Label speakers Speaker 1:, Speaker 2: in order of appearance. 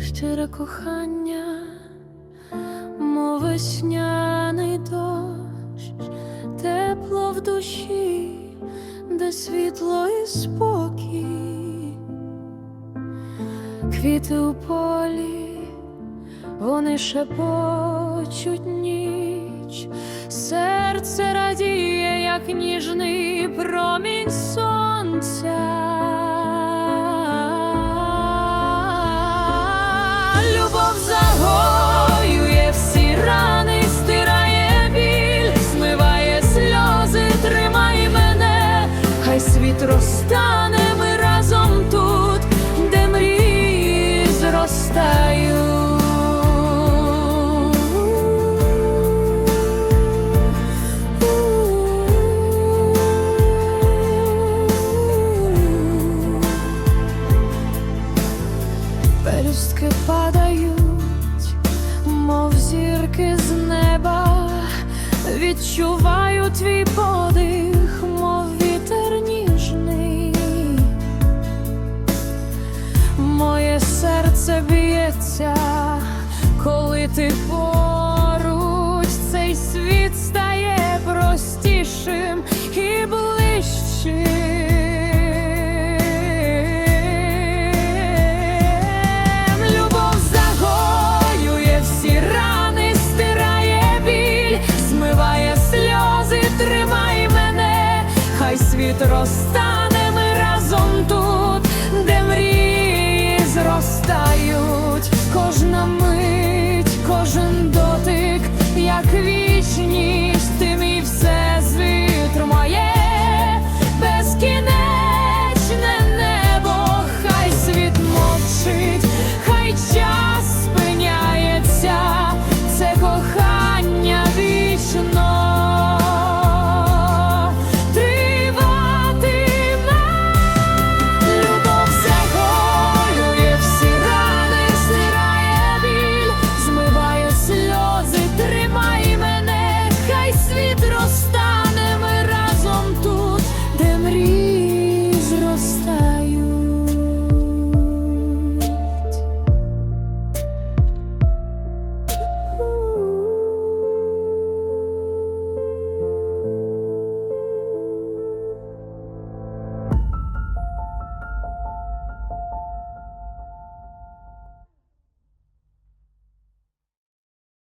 Speaker 1: щире кохання, мов весняний дощ, тепло в душі, де світло і спокій, квіти у полі, вони шепочуть ніч, серце радіє, як ніжний промінь сонця. Пелюстки падають, мов зірки з неба, відчуваю твій подих, мов вітер ніжний. Моє серце б'ється, коли ти поруч, цей світ стає простішим Світ розстане